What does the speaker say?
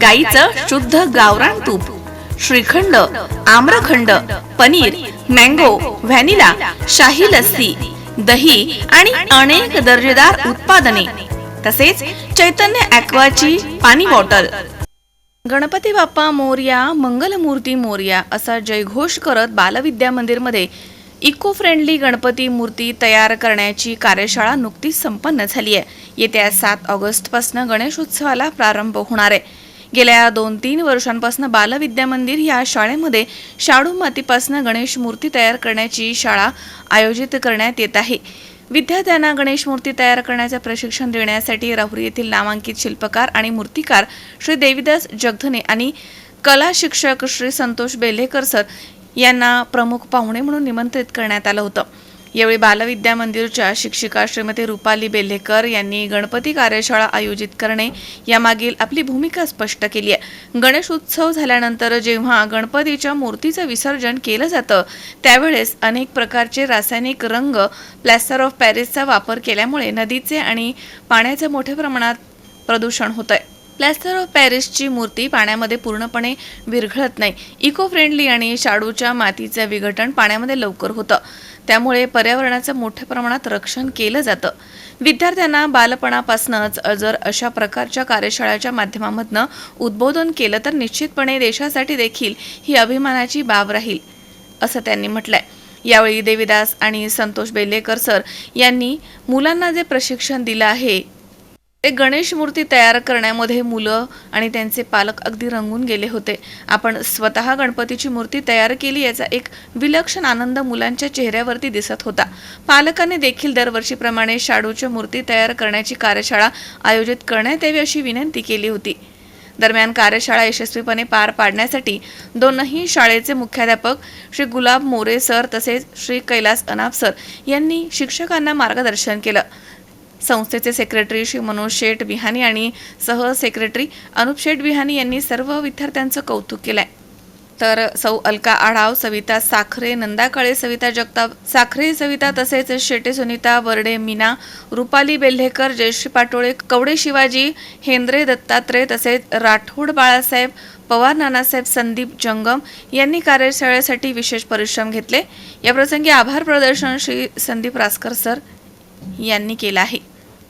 गाईचं शुद्ध गावरान तूप श्रीखंड आम्रखंड पनीर मँगो व्हॅनिला शाही लस्सी दही आणि अनेक दर्जेदार उत्पादने तसेच चैतन्य ॲक्वाची पाणी बॉटल. गणपती बाप्पा मोर्या मंगलमूर्ती मोर्या असा जयघोष करत बालविद्या मंदिरमध्ये इको फ्रेंडली गणपती मूर्ती तयार करण्याची कार्यशाळा नुकतीच संपन्न झाली आहे येत्या सात ऑगस्टपासून गणेशोत्सवाला प्रारंभ होणार आहे. गेल्या दोन तीन वर्षांपासून बालविद्या मंदिर या शाळेमध्ये शाडू मातीपासून गणेश मूर्ती तयार करण्याची शाळा आयोजित करण्यात येत आहे. विद्यार्थ्यांना गणेश मूर्ती तयार करण्याचे प्रशिक्षण देण्यासाठी राहुरी येथील नामांकित शिल्पकार आणि मूर्तिकार श्री देवीदास जगधने आणि कला शिक्षक श्री संतोष बेलेकर सर यांना प्रमुख पाहुणे म्हणून निमंत्रित करण्यात आलं होतं. यावेळी बालविद्या मंदिरच्या शिक्षिका श्रीमती रुपाली बेल्हेकर यांनी गणपती कार्यशाळा आयोजित करणे यामागील आपली भूमिका स्पष्ट केली आहे. गणेश उत्सव झाल्यानंतर जेव्हा गणपतीच्या मूर्तीचं विसर्जन केलं जातं त्यावेळेस अनेक प्रकारचे रासायनिक रंग प्लॅस्टर ऑफ पॅरिसचा वापर केल्यामुळे नदीचे आणि पाण्याचे मोठ्या प्रमाणात प्रदूषण होत आहे प्लॅस्टर ऑफ पॅरिसची मूर्ती पाण्यामध्ये पूर्णपणे विरघळत नाही. इको फ्रेंडली आणि शाडूच्या मातीचं विघटन पाण्यामध्ये लवकर होतं. त्यामुळे पर्यावरणाचं मोठ्या प्रमाणात रक्षण केलं जातं. विद्यार्थ्यांना बालपणापासूनच जर अशा प्रकारच्या कार्यशाळेच्या माध्यमामधनं उद्बोधन केलं तर निश्चितपणे देशासाठी देखील ही अभिमानाची बाब राहील असं त्यांनी म्हटलंय. यावेळी देवीदास आणि संतोष बेलेकर सर यांनी मुलांना जे प्रशिक्षण दिलं आहे ते गणेश मूर्ती तयार करण्यामध्ये मुलं आणि त्यांचे पालक अगदी रंगून गेले होते. आपण स्वतः गणपतीची मूर्ती तयार केली याचा एक विलक्षण आनंद मुलांच्या चेहऱ्यावरती दिसत होता. पालकांनी देखील दरवर्षीप्रमाणे शाडूच्या मूर्ती तयार करण्याची कार्यशाळा आयोजित करण्यात यावी अशी विनंती केली होती. दरम्यान कार्यशाळा यशस्वीपणे पार पाडण्यासाठी दोनही शाळेचे मुख्याध्यापक श्री गुलाब मोरे सर तसेच श्री कैलास अनाप सर यांनी शिक्षकांना मार्गदर्शन केलं. संस्थेचे सेक्रेटरी श्री मनोज शेठ बिहानी आणि सह सेक्रेटरी अनुप शेठ बिहानी यांनी सर्व विद्यार्थ्यांचं कौतुक केलं आहे तर सौ अलका आढाव सविता साखरे नंदा काळे सविता जगताप साखरे सविता तसेच शेटे सुनीता बर्डे मीना रुपाली बेल्हेकर जयश्री पाटोळे कवडे शिवाजी हेंद्रे दत्तात्रय तसेच राठोड बाळासाहेब पवार नानासाहेब संदीप जंगम यांनी कार्यशाळेसाठी विशेष परिश्रम घेतले. याप्रसंगी आभार प्रदर्शन श्री संदीप रासकर सर यांनी केलं आहे.